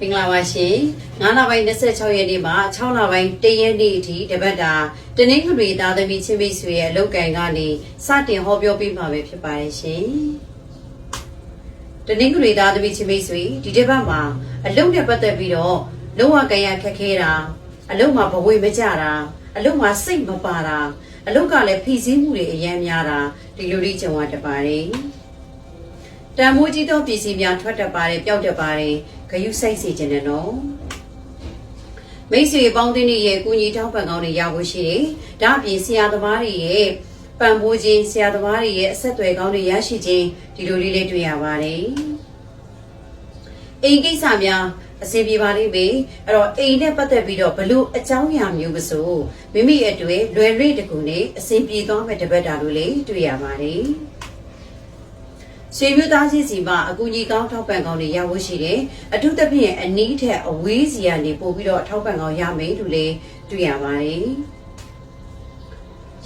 မင်္ဂလာပါရှင်9လပိုင်း26ရက်နေ့မှာ6လပိုင်း1ရက်နေ့အထိတပတ်တာတနင်္ဂနွေသားသမီးချင်းမိတ်ဆွေရဲ့အလုပ်ကန်ကနေစတင်ဟောပြောပေးမှာပဲဖြစ်ပါတယ်ရှင်တနင်္ဂနွေသားသမီးချင်းမိတ်ဆွေဒီတစ်ပတ်မှာအလုပ်နဲ့ပတ်သက်ပြီးတော့လုံဝကံရခက်ခဲတာအလုပ်မှာဘဝမကြတာအလုပ်မှာစိတ်မပါတာအလုပ်ကလည်းဖိစီးမှုတွေအများများတာဒီလိုလေးကြုံရတပါတယ် တန်မိုးကြီးသောပစ္စည်းများထွက်တတ်ပါတယ်ပျောက်တတ်ပါတယ်ဂယုစိုက်စေခြင်းနဲ့နော်မိတ်ဆွေပေါင်းတင်းရဲ့ကုညီထောက်ပံ့ကောင်းတွေရဖို့ရှိတယ်ဒါအပြင်ဆရာသမားတွေရဲ့ပံ့ပိုးခြင်းဆရာသမားတွေရဲ့အဆက်အသွယ်ကောင်းတွေရရှိခြင်းဒီလိုလေးလေးတွေ့ရပါတယ်အိမ်ကိစ္စများအစီပြေပါလိမ့်မယ်အဲ့တော့အိမ်နဲ့ပတ်သက်ပြီးတော့ဘလို့အကြောင်းအရာမျိုးမဆိုမိမိရဲ့အတွေ့လွယ်ရိတ်တကူနဲ့အစီပြေသွားမဲ့တပတ်တာလို့လေတွေ့ရပါတယ် ဆွေမျိုးသားချင်းစီမှာအကူကြီးကောင်းထောက်ပံ့ကောင်းတွေရဖို့ရှိတယ်။အထူးသဖြင့်အနီးထက်အဝေးစီကနေပို့ပြီးတော့ထောက်ပံ့ကောင်းရမယ်လို့လည်းတွေ့ရပါတယ်။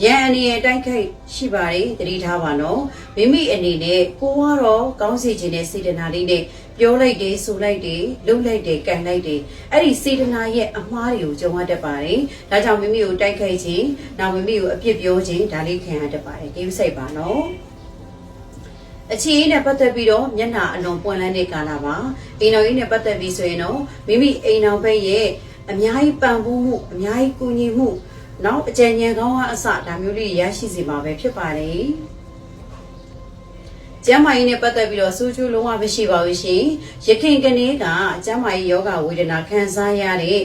ရန်အနေနဲ့တိုက်ခိုက်ရှိပါတယ်တတိထားပါနော်။မိမိအနေနဲ့ကိုကတော့ကောင်းစီခြင်းနဲ့စေတနာလေးနဲ့ပြောလိုက်တယ်ဆိုလိုက်တယ်လုပ်လိုက်တယ်ကန်လိုက်တယ်အဲ့ဒီစေတနာရဲ့အမှားတွေကိုကြုံရတတ်ပါတယ်။ဒါကြောင့်မိမိကိုတိုက်ခိုက်ခြင်းနောက်မိမိကိုအပြစ်ပြောခြင်းဒါလေးခံရတတ်ပါတယ်။ကိစ္စစိတ်ပါနော်။ အခြေအနေနဲ့ပတ်သက်ပြီးတော့မျက်နှာအလွန်ပွင့်လန်းတဲ့ကာလပါအိမ်တော်ကြီးနဲ့ပတ်သက်ပြီးဆိုရင်တော့မိမိအိမ်တော်ဘက်ရဲ့အများကြီးပံ့ပိုးမှုအများကြီးကူညီမှုနောက်အကြံဉာဏ်ကောင်းအားအစဒါမျိုးလေးရရှိစီမှာပဲဖြစ်ပါတယ်ကျမ်းမာရေးနဲ့ပတ်သက်ပြီးတော့စူးကျူးလုံးဝမရှိပါဘူးရှင်ရခင်ကနေကကျမ်းမာရေးယောဂဝေဒနာခံစားရတဲ့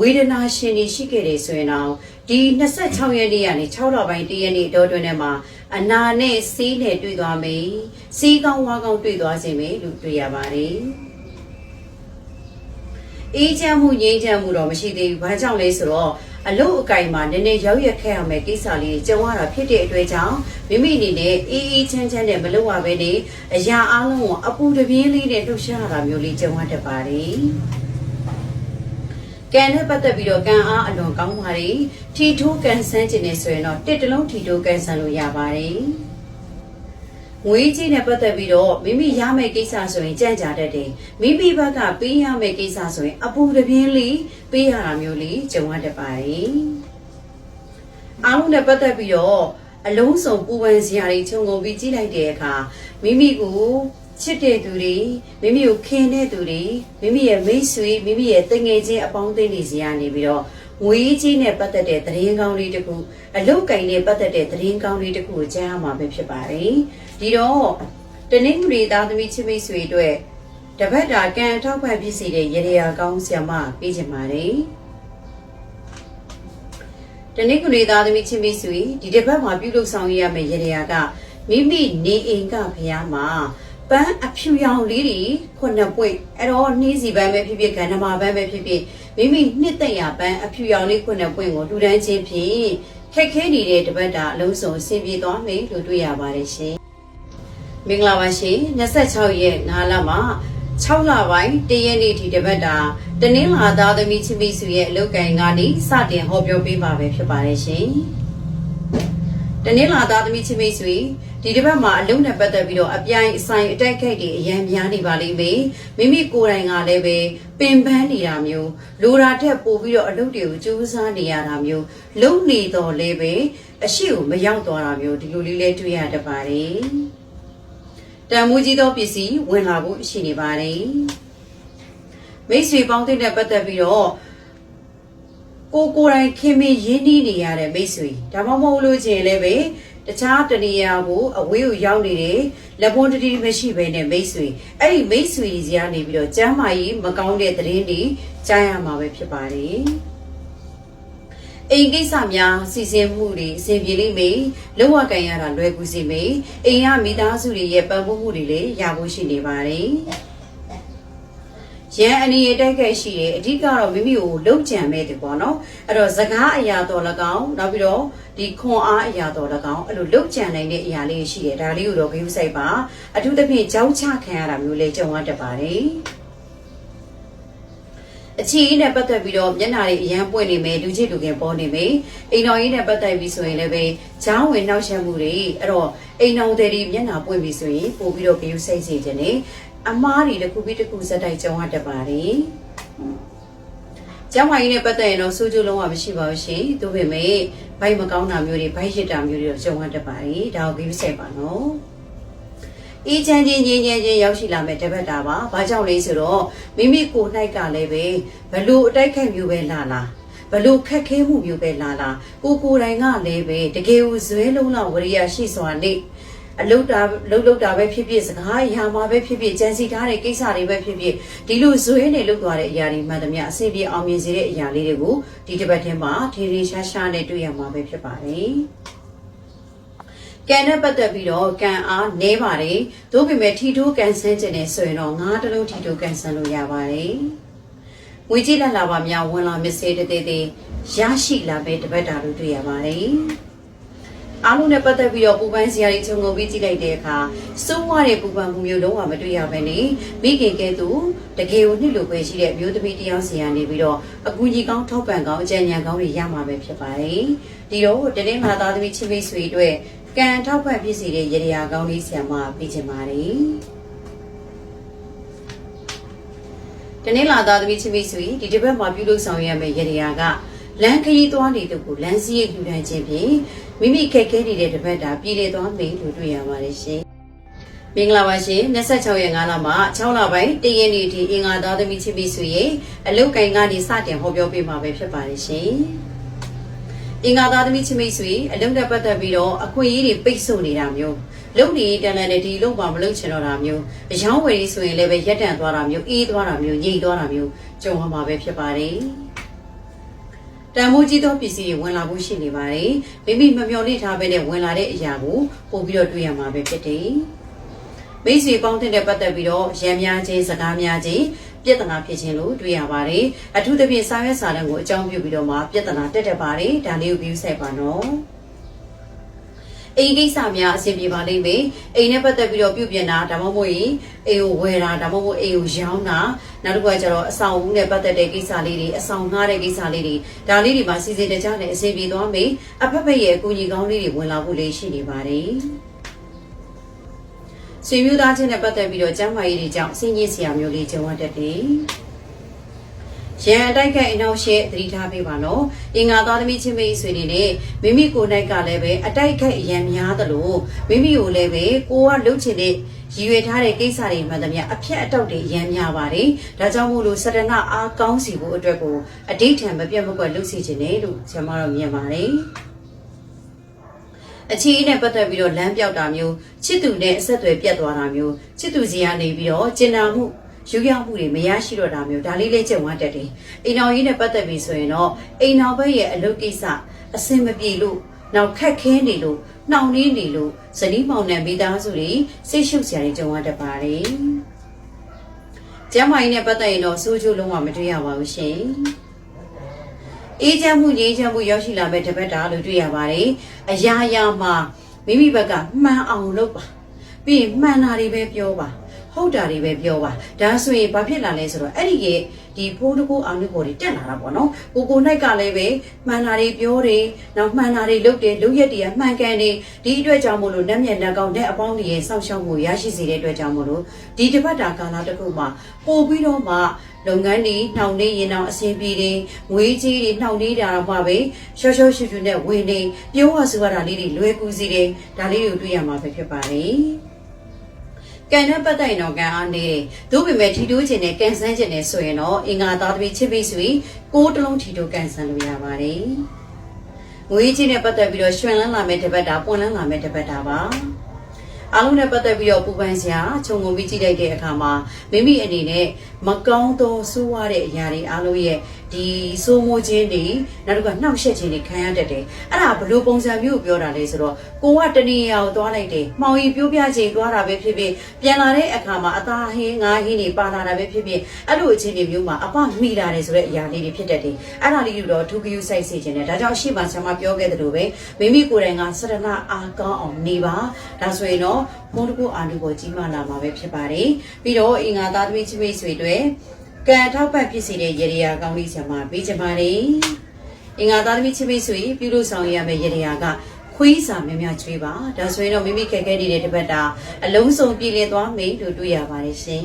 ဝေဒနာရှင်တွေရှိခဲ့တယ်ဆိုရင်တော့ဒီ26ရက်နေ့ကနေ6လပိုင်း1ရက်နေ့တောတွင်ထဲမှာ အနာနဲ့စီးနဲ့တွေ့သွားမယ်စီးကောင်းဝါကောင်းတွေ့သွားခြင်းပဲလို့တွေ့ရပါတယ်အေးချမ်းမှုငြိမ်းချမ်းမှုတော့မရှိသေးဘူးဘာကြောင့်လဲဆိုတော့အလုတ်အကင်မှာနည်းနည်းရောက်ရက်ခဲ့ရမယ်ကိစ္စလေးကြုံရတာဖြစ်တဲ့အတွက်ကြောင့်မိမိအနေနဲ့အေးအေးချမ်းချမ်းနဲ့မလုပ်ရဘဲနဲ့အရာအလုံးကိုအပူတပြင်းလေးနဲ့လှုပ်ရှားရတာမျိုးလေးကြုံရတတ်ပါတယ် ကံနဲ့ပတ်သက်ပြီးတော့ကံအားအလွန်ကောင်းပါတယ်ထီထိုးကန်ဆန်းခြင်းနဲ့ဆိုရင်တော့တစ်တလုံးထီထိုးကန်ဆန်းလို့ရပါတယ်ငွေကြီးနဲ့ပတ်သက်ပြီးတော့မိမိရမယ့်ကိစ္စဆိုရင်ကြံ့ကြာတတ်တယ်မိမိဘက်ကပေးရမယ့်ကိစ္စဆိုရင်အပူတပြင်းလေးပေးရတာမျိုးလေးကြုံရတတ်ပါတယ်အားလုံးနဲ့ပတ်သက်ပြီးတော့အလုံးစုံပူပန်စရာတွေခြုံငုံပြီးကြည့်လိုက်တဲ့အခါမိမိကို ချစ်တဲ့သူတွေမိမိကိုခင်တဲ့သူတွေမိမိရဲ့မိတ်ဆွေမိမိရဲ့တငယ်ချင်းအပေါင်းအသင်းတွေစီကနေပြီးတော့ငွေကြီးနဲ့ပတ်သက်တဲ့သတင်းကောင်းလေးတစ်ခုအလုတ်ကင်နဲ့ပတ်သက်တဲ့သတင်းကောင်းလေးတစ်ခုကိုကြားရမှာပဲဖြစ်ပါတယ်ဒီတော့တနင်္ဂနွေသားသမီးချစ်မိတ်ဆွေတို့တပတ်တာကံအထောက်ပံ့ဖြစ်စေတဲ့ရေရာကောင်းဆရာမပေးချင်ပါတယ်တနင်္ဂနွေသားသမီးချင်းမိတ်ဆွေဒီတစ်ပတ်မှာပြုလုပ်ဆောင်ရမယ့်ရေရာကမိမိနေအိမ်ကဖျားမှာ ပန်းအဖြူရောင်လေးတွေခုနှစ်ပွင့်အဲ့တော့နှီးစီပန်းပဲဖြစ်ဖြစ်ကန္ဓမာပန်းပဲဖြစ်ဖြစ်မိမိနှစ်သက်ရာပန်းအဖြူရောင်လေးခုနှစ်ပွင့်ကိုလူတန်းချင်းဖြင့်ခက်ခဲနေတဲ့တပတ်တာအလုံးစုံဆင်ပြေသွားမယ်လို့တွေ့ရပါတယ်ရှင်မင်္ဂလာပါရှင်26ရက်9လမှာ6လပိုင်းတရက်နေ့ဒီတပတ်တာတနင်္လာသားသမီးချင်းမိစုရဲ့အလုပ်ကိုင်ကနေစတင်ဟောပြောပေးပါပဲဖြစ်ပါတယ်ရှင်တနင်္လာသားသမီးချင်းမိတ်ဆွေ ဒီတစ်ပတ်မှာအလုံးနဲ့ပတ်သက်ပြီးတော့အပြိုင်အဆိုင်အတိုက်ခိုက်တွေအရန်များနေပါလိမ့်မယ်မိမိကိုယ်တိုင်ကလည်းပဲပင်ပန်းနေတာမျိုးလိုတာထက်ပိုပြီးတော့အလုပ်တွေကိုကြိုးစားနေရတာမျိုးလုံနေတော့လည်းပဲအရှိကိုမရောက်သွားတာမျိုးဒီလိုလေးလဲတွေ့ရတတ်ပါတယ်တန်မိုးကြီးသောပစ္စည်းဝင်လာဖို့ရှိနေပါတယ်မိတ်ဆွေပေါင်းတဲ့နဲ့ပတ်သက်ပြီးတော့ကိုကိုယ်တိုင်ခင်မင်းရင်းနှီးနေရတဲ့မိတ်ဆွေဒါမှမဟုတ်လို့ချင်းလည်းပဲ တခြားတနေရာကိုအဝေးကိုရောက်နေတယ်လက်ပွန်းတတိမရှိဘဲနဲ့မိတ်ဆွေအဲ့ဒီမိတ်ဆွေကြီးကနေပြီးတော့ကျမ်းမာရေးမကောင်းတဲ့သတင်းတွေကြားရမှာပဲဖြစ်ပါတယ်အိမ်ကိစ္စများစီစဉ်မှုတွေအစဉ်ပြေလိမ့်မယ်လောကကန်ရတာလွယ်ကူစေမယ်အိမ်ရမိသားစုတွေရဲ့ပံ့ပိုးမှုတွေလည်းရဖို့ရှိနေပါတယ် ရန်အနေရတိုက်ခိုက်ရှိတယ်အဓိကတော့မိမိကိုလှုပ်ကြံမဲ့တယ်ပေါ့နော်အဲ့တော့စကားအရာတော်၎င်းနောက်ပြီးတော့ဒီခွန်အားအရာတော်၎င်းအဲ့လိုလှုပ်ကြံနိုင်တဲ့အရာလေးရှိတယ်ဒါလေးကိုတော့ဂရုစိုက်ပါအထူးသဖြင့်ကြောက်ချခံရတာမျိုးလေးကြုံရတတ်ပါတယ်အချီးနဲ့ပတ်သက်ပြီးတော့မျက်နှာတွေအရန်ပွင့်နေမယ်လူချစ်လူခင်ပေါ်နေမယ်အိမ်တော်ကြီးနဲ့ပတ်သက်ပြီးဆိုရင်လည်းပဲချောင်းဝင်နှောက်ယှက်မှုတွေအဲ့တော့အိမ်တော်တွေမျက်နှာပွင့်ပြီဆိုရင်ပို့ပြီးတော့ဂရုစိုက်စေခြင်းနဲ့ အမားတွေတစ်ခုပြီးတစ်ခုဇက်တိုက်ကြုံရတတ်ပါတယ်။ကျမ်းမာရေးနဲ့ပတ်သက်ရင်တော့စိုးကျိုးလုံးဝမရှိပါဘူးရှင်။သို့ပေမဲ့ဘိုက်မကောင်းတာမျိုးတွေဘိုက်ရစ်တာမျိုးတွေတော့ကြုံရတတ်ပါတယ်။ဒါကိုပြီးဆက်ပါနော်။အေးချမ်းချင်းငြင်းငြင်းချင်းရောက်ရှိလာမဲ့တပတ်တာပါ။ဘာကြောင့်လဲဆိုတော့မိမိကိုယ်၌ကလည်းပဲဘလို့အတိုက်ခိုက်မျိုးပဲလာလာဘလို့ခက်ခဲမှုမျိုးပဲလာလာကိုကိုယ်တိုင်ကလည်းပဲတကယ်ကိုဇွဲလုံးလောက်ဝရိယရှိစွာနဲ့ အလုတ်တာလှုပ်လှုပ်တာပဲဖြစ်ဖြစ်စကားအရာမှာပဲဖြစ်ဖြစ်ကြံစီထားတဲ့ကိစ္စတွေပဲဖြစ်ဖြစ်ဒီလိုဇွဲနဲ့လှုပ်သွားတဲ့အရာတွေမှန်သမျှအစီအပြေအောင်မြင်စေတဲ့အရာလေးတွေကိုဒီတစ်ပတ်ထဲမှာထေရီရှားရှားနဲ့တွေ့ရမှာပဲဖြစ်ပါတယ်။ကံနဲ့ပတ်သက်ပြီးတော့ကံအားနည်းပါတယ်။သို့ပေမဲ့ထီထိုးကန်ဆန်းခြင်းနဲ့ဆိုရင်တော့ငါးတစ်လုံးထီထိုးကန်ဆန်းလို့ရပါတယ်။ငွေကြီးလက်လာပါများဝင်လာမစ်စေးတသေးသေးရရှိလာပဲတပတ်တာလို့တွေ့ရပါတယ်။ အားလုံးနဲ့ပတ်သက်ပြီးတော့ပူပန်းစရာတွေခြုံငုံပြီးကြည့်လိုက်တဲ့အခါစိုးဝါတဲ့ပူပန်းမှုမျိုးလုံးဝမတွေ့ရဘဲနဲ့မိခင်ကဲသူတကယ်ကိုနှစ်လိုပဲရှိတဲ့မျိုးသမီးတစ်ယောက်စီကနေပြီးတော့အကူကြီးကောင်းထောက်ပံ့ကောင်းအကြံဉာဏ်ကောင်းတွေရမှာပဲဖြစ်ပါတယ်။ဒီတော့တနေ့မှသားသမီးချင်းမိတ်ဆွေတို့ကံထောက်ပံ့ဖြစ်စီတဲ့ရရကောင်းလေးဆရာမပြီးချင်ပါတယ်။တနေ့လာသားသမီးချင်းမိတ်ဆွေဒီတစ်ပတ်မှာပြုလုပ်ဆောင်ရမယ့်ရရက လမ်းခရီးသွားနေတဲ့ကိုလမ်းစည်းရိပ်ယူထိုင်ခြင်းဖြင့်မိမိခက်ခဲနေတဲ့တစ်ပတ်တာပြည်လေသွားမယ်လို့တွေ့ရပါတယ်ရှင်။မင်္ဂလာပါရှင်26ရက်5လမှာ6လပိုင်းတရက်နေ့ဒီအင်္ဂါသားသမီးချင်းမိတ်ဆွေရဲ့အလုတ်ကင်ကနေစတင်ဟောပြောပေးမှာပဲဖြစ်ပါတယ်ရှင်။အင်္ဂါသားသမီးချင်းမိတ်ဆွေအလုတ်နဲ့ပတ်သက်ပြီးတော့အခွင့်အရေးတွေပိတ်ဆို့နေတာမျိုးလုံနေတန်လန်နဲ့ဒီလုံပါမလုံချင်တော့တာမျိုးအယောင်းဝယ်ရေးဆိုရင်လည်းပဲရက်တန့်သွားတာမျိုးအေးသွားတာမျိုးညိတ်သွားတာမျိုးကြုံရမှာပဲဖြစ်ပါတယ်။ တန်မိုးကြီးသောပစ္စည်းတွေဝင်လာဖို့ရှိနေပါတယ်။မိမိမမျှော်လင့်ထားဘဲနဲ့ဝင်လာတဲ့အရာကိုပို့ပြီးတော့တွေ့ရမှာပဲဖြစ်တယ်။မိတ်ဆွေပေါင်းတဲ့ပတ်သက်ပြီးတော့ရံများခြင်းစကားများခြင်းပြဿနာဖြစ်ခြင်းလို့တွေ့ရပါတယ်။အထူးသဖြင့်စာရွက်စာတမ်းကိုအကြောင်းပြုပြီးတော့မှပြဿနာတက်တက်ပါတယ်။ဒါလေးကိုပြီးဆက်ပါနော်။အိမ်ကိစ္စများအဆင်ပြေပါလိမ့်မယ်အိမ်နဲ့ပတ်သက်ပြီးတော့ပြုပြင်တာဒါမှမဟုတ်ရင်အိမ်ကိုဝယ်တာဒါမှမဟုတ်အိမ်ကိုရောင်းတာ နောက်တစ်ခုကကျတော့အဆောင်ဦးနဲ့ပတ်သက်တဲ့ကိစ္စလေးတွေအဆောင်ငှားတဲ့ကိစ္စလေးတွေဒါလေးတွေမှာစီစဉ်တကြနဲ့အဆင်ပြေသွားမယ်အဖက်ဖက်ရဲ့အကူအညီကောင်းလေးတွေဝင်လာဖို့လေးရှိနေပါတယ်ဆွေမျိုးသားချင်းနဲ့ပတ်သက်ပြီးတော့ကျမ်းမာရေးတွေကြောင့်အဆင်ကြီးစရာမျိုးလေးကြုံရတတ်တယ်ရန်အတိုက်ခိုက်အနောက်ရှေ့သတိထားပေးပါနော်။အင်္ဂါသားသမီးချင်းမိတ်ဆွေတွေနဲ့မိမိကိုယ်၌ကလည်းပဲအတိုက်ခိုက်အရန်များသလိုမိမိကိုလည်းပဲကိုကလှုပ်ချင်တဲ့ ရည်ရွယ်ထားတဲ့ကိစ္စတွေမှန်သမျှအဖြတ်အတောက်တွေအရန်များပါတယ်။ဒါကြောင့်မို့လို့စတနာအားကောင်းစီဖို့အတွက်ကိုအဋိဌံမပြတ်မကွက်လှုပ်စီခြင်းနဲ့လို့ကျွန်မတို့မြင်ပါတယ်။အခြေအနေနဲ့ပတ်သက်ပြီးတော့လမ်းပြောက်တာမျိုးချစ်သူနဲ့အဆက်အသွယ်ပြတ်သွားတာမျိုးချစ်သူစီကနေပြီးတော့ကျင်နာမှုယူရမှုတွေမရရှိတော့တာမျိုးဒါလေးလေးကြုံရတတ်တယ်အိမ်တော်ကြီးနဲ့ပတ်သက်ပြီးဆိုရင်တော့အိမ်တော်ဘက်ရဲ့အလုပ်ကိစ္စအဆင်မပြေလို့ နောက်ခက်ခဲနေလို့နှောင့်နှေးနေလို့ဇနီးမောင်နှံမိသားစုတွေစိတ်ရှုပ်စရာတွေကြုံရတတ်ပါတယ်ကျမ်းမာရေးနဲ့ပတ်သက်ရင်တော့စိုးချိုးလုံးဝမတွေ့ရပါဘူးရှင်အေးချမ်းမှုငြိမ်းချမ်းမှုရောက်ရှိလာမဲ့တပတ်တာလို့တွေ့ရပါတယ်အရာရာမှာမိမိဘက်ကမှန်အောင်လုပ်ပါပြီးရင်မှန်တာတွေပဲပြောပါ ဟုတ်တာတွေပဲပြောပါဒါဆိုရင်ဘာဖြစ်လာလဲဆိုတော့အဲ့ဒီရဲ့ဒီဖိုးတကူအောင်လို့ပေါ်တွေတက်လာတာပေါ့နော်ကိုကို၌ကလည်းပဲမှန်တာတွေပြောတယ်နောက်မှန်တာတွေလုပ်တယ်လုပ်ရက်တွေကမှန်ကန်တယ်ဒီအတွက်ကြောင့်မို့လို့နတ်မျက်နှာကောင်းတဲ့အပေါင်းတွေရဲ့စောင့်ရှောက်မှုရရှိစေတဲ့အတွက်ကြောင့်မို့လို့ဒီတစ်ပတ်တာကာလတစ်ခုမှာပို့ပြီးတော့မှလုပ်ငန်းတွေနှောင့်နှေးရင်တော့အဆင်ပြေတယ်ငွေကြီးတွေနှောင့်နှေးတာတော့မှပဲရှော့ရှော့ရှူရှူနဲ့ဝင်နေပြောရဆိုရတာလေးတွေလွယ်ကူစီတယ်ဒါလေးတွေကိုတွေ့ရမှာပဲဖြစ်ပါတယ် ကံနဲ့ပတ်သက်ရင်တော့ကံအားနေတယ်။သို့ပေမဲ့ထီတိုးခြင်းနဲ့ကံဆန်းခြင်းနဲ့ဆိုရင်တော့အင်္ဂါသားသမီးချစ်ပြီးဆိုရင်ကိုးတလုံးထီတိုးကံဆန်းလို့ရပါတယ်။ငွေချင်းနဲ့ပတ်သက်ပြီးတော့ရွှင်လန်းလာမဲ့တပတ်တာပွင့်လန်းလာမဲ့တပတ်တာပါ။အားလုံးနဲ့ပတ်သက်ပြီးတော့ပူပန်စရာခြုံငုံပြီးကြည့်လိုက်တဲ့အခါမှာမိမိအနေနဲ့မကောင်းသောဆိုးဝါးတဲ့အရာတွေအားလုံးရဲ့ဒီဆိုးမိုးခြင်းတွေနောက်တစ်ခါနှောက်ယှက်ခြင်းတွေခံရတတ်တယ်အဲ့ဒါဘယ်လိုပုံစံမျိုးကိုပြောတာလဲဆိုတော့ကိုကတနေရာကိုသွားလိုက်တယ်မှောင်ရီပြိုးပြခြင်းသွားတာပဲဖြစ်ဖြစ်ပြန်လာတဲ့အခါမှာအသားဟင်းငါးဟင်းတွေပါလာတာပဲဖြစ်ဖြစ်အဲ့လိုအခြေအနေမျိုးမှာအပမိလာတယ်ဆိုတဲ့အရာလေးတွေဖြစ်တတ်တယ်အဲ့ဒါလေးတို့တော့ဒုက္ခယူဆိုင်စေခြင်းနဲ့ဒါကြောင့်ရှေ့မှာဆရာမပြောခဲ့သလိုပဲမိမိကိုယ်တိုင်ကစရဏအားကောင်းအောင်နေပါဒါဆိုရင်တော့ဘုန်းတကူအာနုကိုကြီးမားလာမှာပဲဖြစ်ပါတယ်ပြီးတော့အင်္ဂါသားသမီးချစ်မိတ်ဆွေတွေ ကံထောက်ပတ်ဖြစ်စေတဲ့ရေရာကောင်းလေးဆရာမပေးကြပါတယ်အင်္ဂါသားသမီးချစ်မိတ်ဆွေပြုလို့ဆောင်ရမယ့်ရေရာကခွေးစာများများကျွေးပါဒါဆိုရင်တော့မိမိခက်ခဲနေတဲ့တပတ်တာအလုံးစုံပြည်လည်သွားမယ်လို့တွေ့ရပါတယ်ရှင်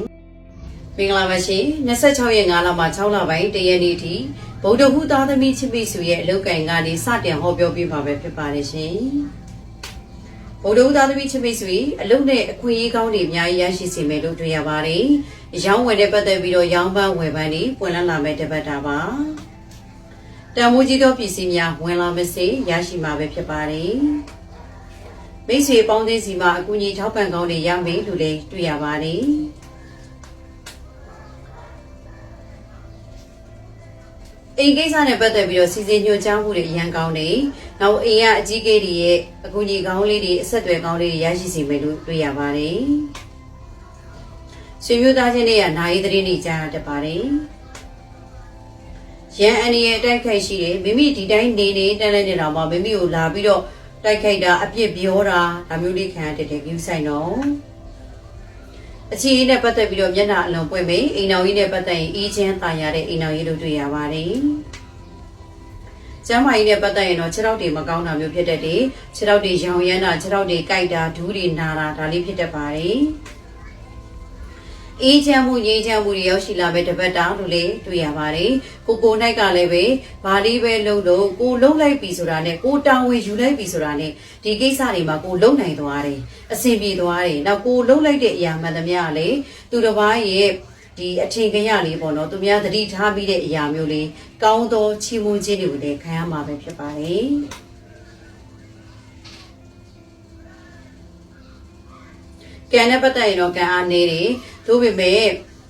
မင်္ဂလာပါရှင်26ရက်5လမှာ6လပိုင်းတရက်နေ့ထိဗုဒ္ဓဟူသားသမီးချစ်မိစုရဲ့အလုတ်ကင်ကနေစတင်ဟောပြောပြပါပဲဖြစ်ပါတယ်ရှင်ဗုဒ္ဓဟူသားသမီးချစ်မိစု၏အလုတ်နဲ့အခွင့်အရေးကောင်းတွေအများကြီးရရှိစေမယ်လို့တွေ့ရပါတယ် ရောင်းဝယ်တဲ့ပတ်သက်ပြီးတော့ရောင်းပန်းဝယ်ပန်းတွေပွင့်လန်းလာမဲ့တပတ်တာပါတန်မိုးကြီးသောပစ္စည်းများဝင်လာမစေရရှိမှာပဲဖြစ်ပါတယ်မိတ်ဆွေပေါင်းသင်းစီမှာအကူအညီထောက်ပံ့ကောင်းတွေရမယ်လို့လည်းတွေ့ရပါတယ်အိမ်ကိစ္စနဲ့ပတ်သက်ပြီးတော့စီစဉ်ညွှန်ကြားမှုတွေအရန်ကောင်းတယ်။နောက်အိမ်ကအကြီးအကဲတွေရဲ့အကူအညီကောင်းလေးတွေအဆက်အသွယ်ကောင်းလေးတွေရရှိစေမယ်လို့တွေ့ရပါတယ်။ ဆွေမျိုးသားချင်းတွေကနာရီသတင်းတွေကြားရတတ်ပါတယ်။ရန်အန်ရဲ့အတိုက်ခိုက်ရှိတယ်မိမိဒီတိုင်းနေနေတန်းလဲနေတာမှာမိမိကိုလာပြီးတော့တိုက်ခိုက်တာအပြစ်ပြောတာဒါမျိုးလေးခံရတဲ့တဲ့ကိစ္စဆိုင်တော့။အခြေအနေနဲ့ပတ်သက်ပြီးတော့မျက်နှာအလုံးပွင့်ပြီးအိမ်တော်ကြီးနဲ့ပတ်သက်ရင်အေးချမ်းသာရတဲ့အိမ်တော်ကြီးလို့တွေ့ရပါတယ်။ကျမ်းမာရေးနဲ့ပတ်သက်ရင်တော့ခြေထောက်တွေမကောင်းတာမျိုးဖြစ်တတ်တယ်။ခြေထောက်တွေရောင်ရမ်းတာခြေထောက်တွေကြိုက်တာဒူးတွေနာတာဒါလေးဖြစ်တတ်ပါတယ်။ အေးချမ်းမှုငြိမ်းချမ်းမှုတွေရောက်ရှိလာမဲ့တပတ်တာလို့လည်းတွေ့ရပါတယ်။ကိုကိုနိုင်ကလည်းပဲဘာလေးပဲလုပ်လို့ကိုလုံးလိုက်ပြီဆိုတာနဲ့ကိုတောင်းဝင်ယူလိုက်ပြီဆိုတာနဲ့ဒီကိစ္စတွေမှာကိုလုံနိုင်သွားတယ်။အဆင်ပြေသွားတယ်။နောက်ကိုလုံးလိုက်တဲ့အရာမှန်သမျှကလည်းသူတစ်ပါးရဲ့ဒီအထင်ကရလေးပေါ့နော်သူများသတိထားပြီးတဲ့အရာမျိုးလေးကောင်းသောချီးမွမ်းခြင်းတွေကိုလည်းခံရမှာပဲဖြစ်ပါတယ်။ကံနဲ့ပတ်သက်ရင်တော့ကံအားနေတယ် သို့ပေမဲ့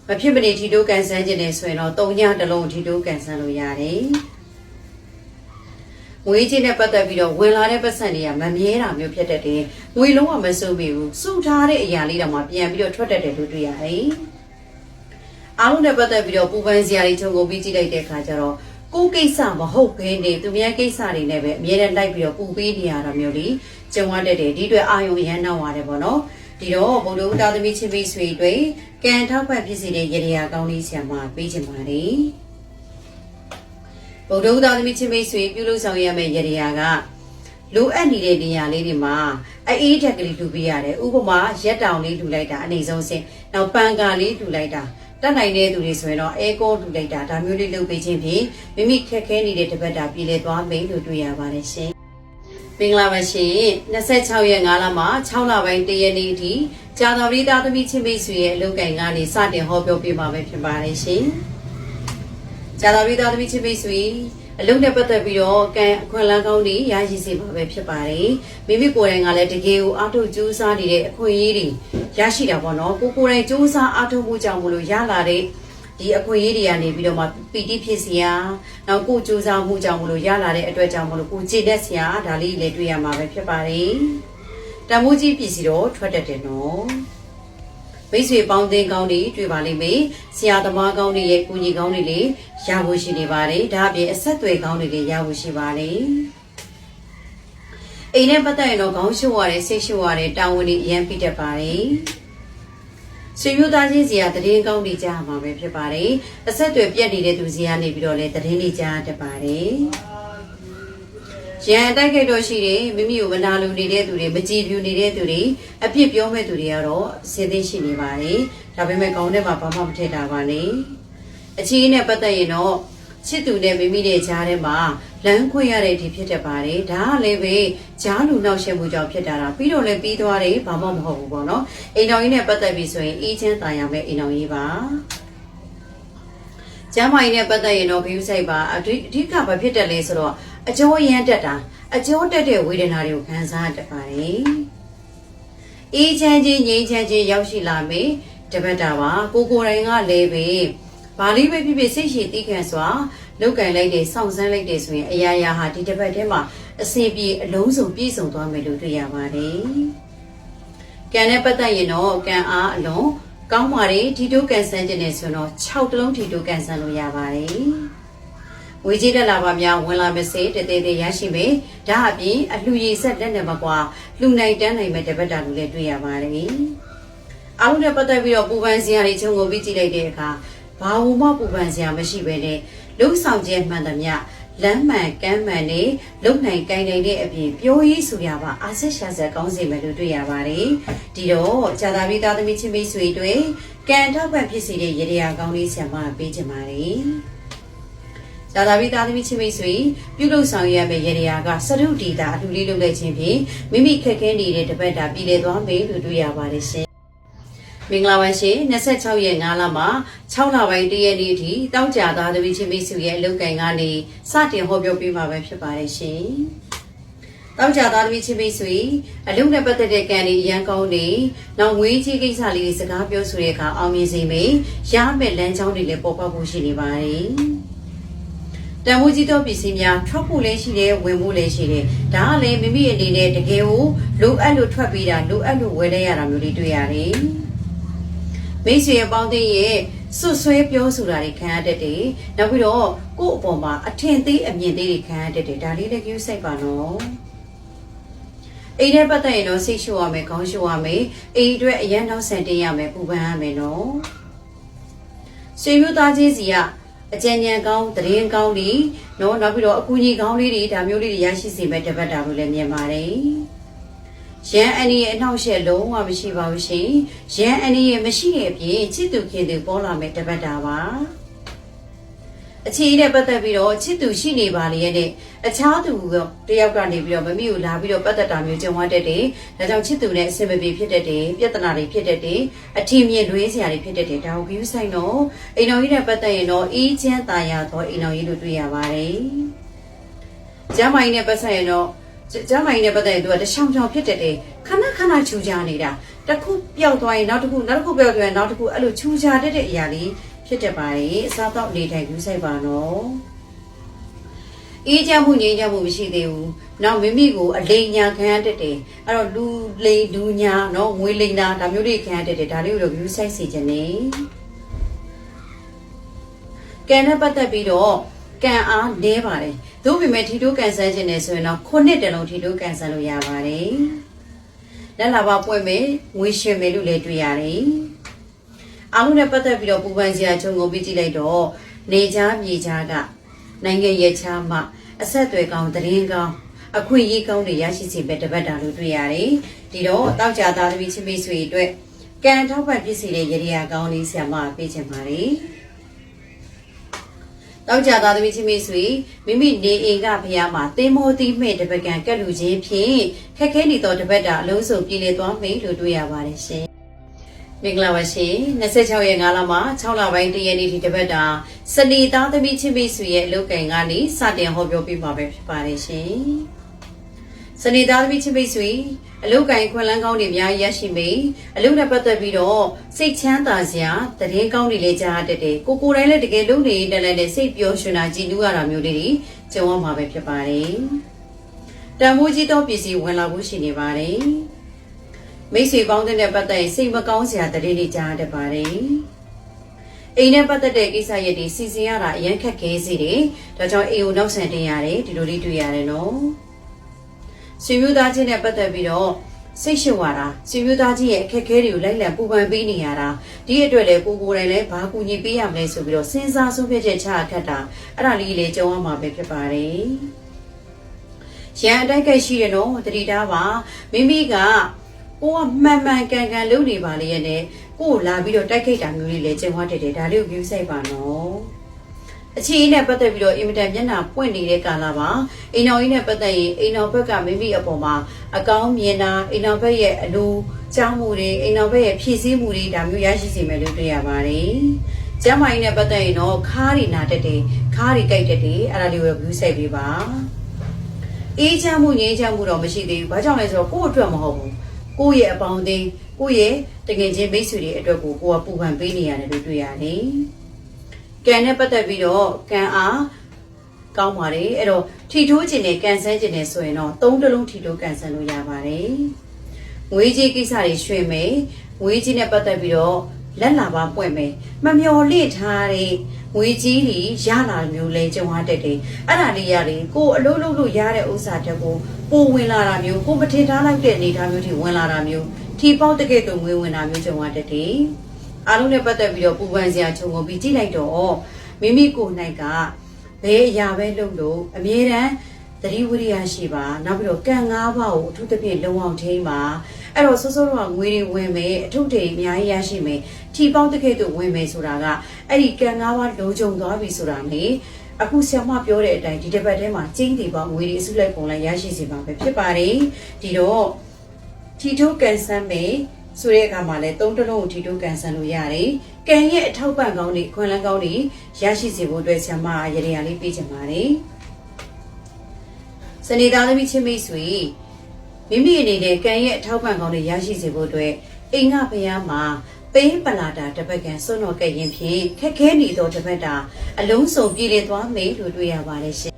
မဖြစ်မနေထီတိုးကန်ဆန်းခြင်းနဲ့ဆိုရင်တော့တုံညတစ်လုံးထီတိုးကန်ဆန်းလို့ရတယ်ငွေချင်းနဲ့ပတ်သက်ပြီးတော့ဝင်လာတဲ့ပတ်စံတွေကမမြဲတာမျိုးဖြစ်တတ်တယ်ငွေလုံးဝမစိုးမိဘူးစုထားတဲ့အရာလေးတော့မှပြန်ပြီးတော့ထွက်တတ်တယ်လို့တွေ့ရတယ်အားလုံးနဲ့ပတ်သက်ပြီးတော့ပူပန်စရာတွေခြုံငုံပြီးကြည့်လိုက်တဲ့အခါကျတော့ကိုယ်ကိစ္စမဟုတ်ဘဲနေသူများကိစ္စတွေနဲ့ပဲအမြဲတမ်းလိုက်ပြီးတော့ပူပေးနေရတာမျိုးလေးကြုံရတတ်တယ်ဒီအတွက်အာယုံအရန်နောက်ရတယ်ပေါ့နော် ဒီတော့ဘုံတို့တာသမီချင်းမိတ်ဆွေတွေကံထောက်ပံ့ဖြစ်စေတဲ့ရေရာကောင်းလေးဆရာမပေးချင်ပါတယ်ဗုဒ္ဓဦးသားသမီးချင်းမိတ်ဆွေပြုလုပ်ဆောင်ရမယ့်ရေရာကလိုအပ်နေတဲ့နေရာလေးတွေမှာအေးထက်ကလေးထူပေးရတယ်ဥပမာရက်တောင်လေးထူလိုက်တာအနေဆုံးစင်နောက်ပန်ကာလေးထူလိုက်တာတက်နိုင်တဲ့သူတွေဆိုရင်တော့အဲကွန်ထူလိုက်တာဒါမျိုးလေးလုပ်ပေးခြင်းဖြင့်မိမိခက်ခဲနေတဲ့တပတ်တာပြည်လည်သွားမယ်လို့တွေ့ရပါတယ်ရှင် မင်္ဂလာပါရှင်26ရက်5လမှာ6လပိုင်း1ရက်နေ့အထိကြာတော်ရီသားသမီးချင်းမိတ်ဆွေရဲ့အလုပ်ကိုင်ကနေစတင်ဟောပြောပြမှာပဲဖြစ်ပါတယ်ရှင်ကြာတော်ရီသားသမီးချင်းမိတ်ဆွေအလုံးနဲ့ပတ်သက်ပြီးတော့ကံအခွင့်အလမ်းကောင်းတွေရရှိစေပါပဲဖြစ်ပါတယ်မိမိကိုယ်တိုင်ကလည်းတကယ်ကိုအားထုတ်ကြိုးစားနေတဲ့အခွင့်အရေးတွေရရှိတာပေါ့နော်ကိုကိုယ်တိုင်ကြိုးစားအားထုတ်မှုကြောင့်မလို့ရလာတဲ့ ဒီအခွင့်အရေးတွေကနေပြီးတော့မှပီတိဖြစ်စရာနောက်ကိုကြိုးစားမှုကြောင့်မလို့ရလာတဲ့အတွက်ကြောင့်မလို့ကိုကြည်တဲ့စရာဒါလေးလည်းတွေ့ရမှာပဲဖြစ်ပါတယ်တမိုးကြီးပစ္စည်းတော့ထွက်တတ်တယ်နော်မိတ်ဆွေပေါင်းတင်ကောင်းတွေတွေ့ပါလိမ့်မယ်ဆရာသမားကောင်းတွေရဲ့ကိုကြီးကောင်းတွေလည်းရဖို့ရှိနေပါတယ်ဒါအပြင်အဆက်အသွယ်ကောင်းတွေလည်းရဖို့ရှိပါတယ်အိမ်နဲ့ပတ်သက်ရင်တော့ခေါင်းရှိုးရတယ်စိတ်ရှိုးရတယ်တာဝန်တွေအရင်ပြတတ်ပါတယ် ဆွေမျိုးသားချင်းစီကတည်င်းကောင်းတွေကြားမှာပဲဖြစ်ပါတယ်အဆက်အသွယ်ပြတ်နေတဲ့သူစီကနေပြီးတော့လည်းတည်င်းတွေကြားတတ်ပါတယ်ရန်တိုက်ခိုက်တော့ရှိတယ်မိမိကိုမနာလိုနေတဲ့သူတွေမကြည်ဖြူနေတဲ့သူတွေအပြစ်ပြောမဲ့သူတွေကတော့စင်သိရှိနေပါတယ်ဒါပေမဲ့ကောင်းတဲ့မှာဘာမှမထည့်တာပါနဲ့အချီးနဲ့ပတ်သက်ရင်တော့ ချစ်သူနဲ့မိမိနဲ့ကြားထဲမှာလမ်းခွင့်ရတဲ့ဒီဖြစ်တတ်ပါတယ်ဒါကလည်းပဲကြားလူနောက်ရှက်မှုကြောင့်ဖြစ်တာလားပြီးတော့လည်းပြီးသွားတယ်ဘာမှမဟုတ်ဘူးပေါ့နော်အိမ်တော်ကြီးနဲ့ပတ်သက်ပြီးဆိုရင်အေးချမ်းသာရမယ်အိမ်တော်ကြီးပါကျမ်းမာရေးနဲ့ပတ်သက်ရင်တော့ဂရုစိုက်ပါအဓိအဓိကဘာဖြစ်တယ်လဲဆိုတော့အကျိုးရမ်းတက်တာအကျိုးတက်တဲ့ဝေဒနာတွေကိုခံစားတတ်ပါတယ်အေးချမ်းခြင်းငြိမ်းချမ်းခြင်းရောက်ရှိလာမယ်တပတ်တာပါကိုကိုယ်တိုင်ကလည်းပဲ ဘာလေးပဲဖြစ်ဖြစ်စိတ်ရှိတိခံစွာလောက်ကင်လိုက်တယ်စောင့်စမ်းလိုက်တယ်ဆိုရင်အရာရာဟာဒီတစ်ပတ်ထဲမှာအစဉ်ပြေအလုံးစုံပြည့်စုံသွားမယ်လို့တွေ့ရပါတယ်။ကံနဲ့ပတ်သက်ရင်တော့ကံအားအလုံးကောင်းပါတယ်ထီတိုးကန်ဆန်းခြင်းနဲ့ဆိုတော့6တလုံးထီတိုးကန်ဆန်းလို့ရပါတယ်။ဝေကြီးတက်လာပါများဝင်လာမစေတသေးသေးရရှိမယ်။ဒါအပြင်အလှူရည်ဆက်လက်နဲ့မကွာလှူနိုင်တန်းနိုင်မဲ့တပတ်တာလို့လည်းတွေ့ရပါတယ်။အားလုံးနဲ့ပတ်သက်ပြီးတော့ပူပန်စရာတွေခြုံငုံပြီးကြည့်လိုက်တဲ့အခါ ဘာဝမှပူပန်စရာမရှိပဲနဲ့လုံဆောင်ခြင်းမှန်သမျှလမ်းမှန်ကမ်းမှန်နဲ့လုံနိုင်ကိုင်နိုင်တဲ့အပြင်ပြောရေးဆိုရပါအာဆက်ရှာဆက်ကောင်းစေမယ်လို့တွေ့ရပါတယ်ဒီတော့ဇာတာပိသားသမီးချင်းမိတ်ဆွေတွေကံထောက်ပံ့ဖြစ်စေတဲ့ရေရာကောင်းလေးဆံမပေးချင်ပါတယ်ဇာတာပိသားသမီးချင်းမိတ်ဆွေပြုလုပ်ဆောင်ရမယ့်ရေရာကစရုပ်တီတာအထူးလေးလုပ်လိုက်ခြင်းဖြင့်မိမိခက်ခဲနေတဲ့တပတ်တာပြည်လည်သွားမယ်လို့တွေ့ရပါတယ်ရှင် မင်္ဂလာပါရှင်26ရက်5လမှာ6လပိုင်းတရက်နေ့အထိတောက်ကြသားသမီးချင်းမိတ်ဆွေရဲ့အလုပ်ကိုင်ကနေစတင်ဟောပြောပေးမှာပဲဖြစ်ပါတယ်ရှင်တောက်ကြသားသမီးချင်းမိတ်ဆွေအလုပ်နဲ့ပတ်သက်တဲ့ကံတွေအရန်ကောင်းနေနောက်ငွေကြီးကိစ္စလေးတွေစကားပြောဆိုတဲ့အခါအောင်မြင်စေမယ်ရမယ့်လမ်းကြောင်းတွေလည်းပေါ်ပေါက်ဖို့ရှိနေပါတယ်တန်ဖိုးကြီးသောပစ္စည်းများထွက်ဖို့လည်းရှိတယ်ဝင်ဖို့လည်းရှိတယ်ဒါကလည်းမိမိအနေနဲ့တကယ်ကိုလိုအပ်လို့ထွက်ပေးတာလိုအပ်လို့ဝယ်လဲရတာမျိုးလေးတွေ့ရတယ် မိတ်ဆွေအပေါင်းအသင်းရဲ့ဆွတ်ဆွဲပြောဆိုတာတွေခံရတတ်တယ်နောက်ပြီးတော့ကိုယ့်အပေါ်မှာအထင်သေးအမြင်သေးတွေခံရတတ်တယ်ဒါလေးလည်းကြိုးစိုက်ပါနော်အိမ်ထဲပတ်သက်ရင်တော့စိတ်ရှို့ရမယ်ခေါင်းရှို့ရမယ်အိမ်အတွက်အရန်နောက်ဆန်တင်ရမယ်ပူပန်ရမယ်နော်ဆွေမျိုးသားချင်းစီကအကြံဉာဏ်ကောင်းတရင်ကောင်းတွေနော်နောက်ပြီးတော့အကူအညီကောင်းလေးတွေဒါမျိုးလေးတွေရရှိစေမဲ့တပတ်တာလို့လည်းမြင်ပါတယ် ရန်အန်ဒီရဲ့အနောက်ရှက်လုံးဝမရှိပါဘူးရှင်ရန်အန်ဒီရဲ့မရှိတဲ့အပြင်ချစ်သူခင်သူပေါ်လာမဲ့တပတ်တာပါအခြေအနေနဲ့ပတ်သက်ပြီးတော့ချစ်သူရှိနေပါလေရဲ့အခြားသူတယောက်ကနေပြီးတော့မမိကိုလာပြီးတော့ပတ်သက်တာမျိုးကြုံရတတ်တယ်။ဒါကြောင့်ချစ်သူနဲ့အဆင်မပြေဖြစ်တတ်တယ်။ပြဿနာတွေဖြစ်တတ်တယ်။အထင်မြင်လွဲစရာတွေဖြစ်တတ်တယ်။ဒါကိုပြုဆိုင်တော့အိမ်တော်ကြီးနဲ့ပတ်သက်ရင်တော့အေးချမ်းသာယာသောအိမ်တော်ကြီးလို့တွေ့ရပါတယ်။ကျမ်းမာရေးနဲ့ပတ်သက်ရင်တော့ ကျမ်းမာရေးနဲ့ပတ်သက်ရင်သူကတချောင်ချောင်ဖြစ်တတ်တယ်။ခဏခဏချူကြနေတာ။တစ်ခုပျောက်သွားရင်နောက်တစ်ခုနောက်တစ်ခုပျောက်သွားရင်နောက်တစ်ခုအဲ့လိုချူကြတတ်တဲ့အရာလေးဖြစ်တတ်ပါတယ်။အစားတော့နေထိုင်ပြုဆိုင်ပါနော်။အေးချမ်းမှုငြိမ်းချမ်းမှုမရှိသေးဘူး။နောက်မိမိကိုအလိမ်ညာခံရတတ်တယ်။အဲ့တော့လူလိမ်လူညာနော်ငွေလိမ်တာဒါမျိုးတွေခံရတတ်တယ်။ဒါလေးကိုတော့ view site စီခြင်းနေ။ကံနဲ့ပတ်သက်ပြီးတော့ ကံအားနည်းပါတယ်။သို့ပေမဲ့ထီတိုးကန်ဆန်းခြင်းနဲ့ဆိုရင်တော့ခုနှစ်တလုံးထီတိုးကန်ဆန်းလို့ရပါတယ်။လက်လာပါပွင့်မယ်ငွေရှင်မယ်လို့လည်းတွေ့ရတယ်။အားလုံးနဲ့ပတ်သက်ပြီးတော့ပူပန်စရာခြုံငုံပြီးကြည့်လိုက်တော့နေချားမြေချားကနိုင်ငံရဲ့ချားမှအဆက်အသွယ်ကောင်းသတင်းကောင်းအခွင့်အရေးကောင်းတွေရရှိစေပဲတပတ်တာလို့တွေ့ရတယ်။ဒီတော့တောက်ကြသားသမီးချင်းမိတ်ဆွေအတွက်ကံထောက်ပံ့ဖြစ်စေတဲ့ရည်ရည်ကောင်းလေးဆရာမပေးချင်ပါတယ်။ တောက်ကြသားသမီးချင်းမိတ်ဆွေမိမိနေအိမ်ကဖျားမှာသင်မောတိမဲ့တပတ်ကံကက်လူချင်းဖြင့်ခက်ခဲနေသောတပတ်တာအလုံးစုံပြည်လည်သွားမယ်လို့တွေ့ရပါတယ်ရှင်။မင်္ဂလာပါရှင်26ရက်5လမှာ6လပိုင်းတရက်နေ့ဒီတပတ်တာစနေသားသမီးချင်းမိတ်ဆွေရဲ့အလုပ်ကံကနေစတင်ဟောပြောပြမှာပဲဖြစ်ပါတယ်ရှင်စနေသားသမီးချင်းမိတ်ဆွေ အလုပ်ကံခွင့်လန်းကောင်းတွေအများကြီးရရှိမိအလုပ်နဲ့ပတ်သက်ပြီးတော့စိတ်ချမ်းသာစရာတည်င်းကောင်းတွေလည်းကြားတတ်တယ်ကိုကိုယ်တိုင်လည်းတကယ်လုပ်နေတယ်လည်းစိတ်ပျော်ရွှင်တာကြည်နူးရတာမျိုးတွေကြုံရမှာပဲဖြစ်ပါတယ်တန်ဖိုးကြီးသောပစ္စည်းဝင်လာဖို့ရှိနေပါတယ်မိတ်ဆွေပေါင်းတဲ့ပတ်သက်ရင်စိတ်မကောင်းစရာတရေတွေကြားတတ်ပါတယ်။အိမ်နဲ့ပတ်သက်တဲ့ကိစ္စရပ်တွေစီစဉ်ရတာအရင်ခက်ခဲစေတယ်။ဒါကြောင့်အိမ်ကိုနောက်ဆန်တင်ရတယ်ဒီလိုလေးတွေ့ရတယ်နော်။ ဆွေမျိုးသားချင်းနဲ့ပတ်သက်ပြီးတော့စိတ်ရှုပ်ရတာဆွေမျိုးသားချင်းရဲ့အခက်အခဲတွေကိုလိုက်လံပူပန်ပေးနေရတာဒီအတွက်လည်းကိုကိုယ်တိုင်လည်းဘာကူညီပေးရမလဲဆိုပြီးတော့စဉ်းစားဆုံးဖြတ်ချက်ချခတ်တာအဲ့ဒါလေးလေးကြုံရမှာပဲဖြစ်ပါတယ်။ရန်အတိုက်ကရှိရနော်တတိသားပါမိမိကကိုကမှန်မှန်ကန်ကန်လုပ်နေပါလေရဲ့နဲ့ကိုကိုလာပြီးတော့တိုက်ခိုက်တာမျိုးလေးလည်းကျင်ဝတ်တက်တယ်ဒါလေးကို view ဆိုင်ပါနော် အခြေအနေနဲ့ပတ်သက်ပြီးတော့အင်မတန်မျက်နှာပွင့်နေတဲ့ကာလပါအိမ်တော်ကြီးနဲ့ပတ်သက်ရင်အိမ်တော်ဘက်ကမိမိအပေါ်မှာအကောင်းမြင်တာအိမ်တော်ဘက်ရဲ့အလိုကြောင်းမှုတွေအိမ်တော်ဘက်ရဲ့ဖြည့်ဆည်းမှုတွေဒါမျိုးရရှိစေမယ်လို့တွေ့ရပါတယ်ကျမ်းမာရေးနဲ့ပတ်သက်ရင်တော့ခါးတွေနာတတ်တယ်ခါးတွေကြိုက်တတ်တယ်အဲ့ဒါလေးကို view ဆိုင်ပေးပါအေးချမ်းမှုငြိမ်းချမ်းမှုတော့မရှိသေးဘူးဘာကြောင့်လဲဆိုတော့ကိုယ့်အတွက်မဟုတ်ဘူးကိုယ့်ရဲ့အပေါင်းအသင်းကိုယ့်ရဲ့တကယ်ချင်းမိတ်ဆွေတွေအတွက်ကိုကိုကပူပန်ပေးနေရတယ်လို့တွေ့ရတယ်။ ကံနဲ့ပတ်သက်ပြီးတော့ကံအားကောင်းပါတယ်အဲ့တော့ထီထိုးခြင်းနဲ့ကန်ဆန်းခြင်းနဲ့ဆိုရင်တော့သုံးတလုံးထီထိုးကန်ဆန်းလို့ရပါတယ်။ငွေကြီးကိစ္စတွေရွှေ့မယ်ငွေကြီးနဲ့ပတ်သက်ပြီးတော့လက်လာပါပွင့်မယ်မမျော်လင့်ထားတဲ့ငွေကြီးတွေရလာမျိုးလဲကြုံရတတ်တယ်အဲ့ဒါလေးရတယ်ကိုအလုပ်လုပ်လို့ရတဲ့ဥစ္စာတက်ကိုပိုဝင်လာတာမျိုးကိုမထင်ထားလိုက်တဲ့အနေအထားမျိုးထိဝင်လာတာမျိုးထီပေါက်တကယ်တော့ငွေဝင်တာမျိုးကြုံရတတ်တယ် အားလုံးနဲ့ပတ်သက်ပြီးတော့ပူပန်စရာခြုံငုံပြီးကြည့်လိုက်တော့မိမိကိုယ်၌ကဘယ်အရာပဲလုပ်လို့အမြဲတမ်းသတိဝိရိယရှိပါနောက်ပြီးတော့ကံ၅ပါးကိုအထူးသဖြင့်လုံအောင်ထိန်းပါအဲ့တော့စိုးစိုးတော့ငွေတွေဝင်မယ်အထုတွေအများကြီးရရှိမယ်ထီပေါက်တစ်ခေတ်တို့ဝင်မယ်ဆိုတာကအဲ့ဒီကံ၅ပါးလုံခြုံသွားပြီဆိုတာလေအခုဆရာမပြောတဲ့အတိုင်းဒီတစ်ပတ်ထဲမှာကျင်းတွေပေါ့ငွေတွေအစုလိုက်ပုံလိုက်ရရှိစေပါပဲဖြစ်ပါတယ်ဒီတော့ထီထိုးကန်ဆန်းမယ် ဆိုတဲ့အခါမှာလည်းသုံးတစ်လုံးကိုထီထိုးကန်ဆန်းလို့ရတယ်။ကံရဲ့အထောက်ပံ့ကောင်းတွေခွန်လန်းကောင်းတွေရရှိစေဖို့အတွက်ဆရာမရရရလေးပေးချင်ပါတယ်။စနေသားသမီးချင်းမိတ်ဆွေမိမိအနေနဲ့ကံရဲ့အထောက်ပံ့ကောင်းတွေရရှိစေဖို့အတွက်အိမ်ငါဖျားမှာပေးပလာတာတစ်ပတ်ကန်စွန့်တော်ကဲ့ရင်ဖြင့်ခက်ခဲနေသောတစ်ပတ်တာအလုံးစုံပြည်လည်သွားမယ်လို့တွေ့ရပါတယ်ရှင်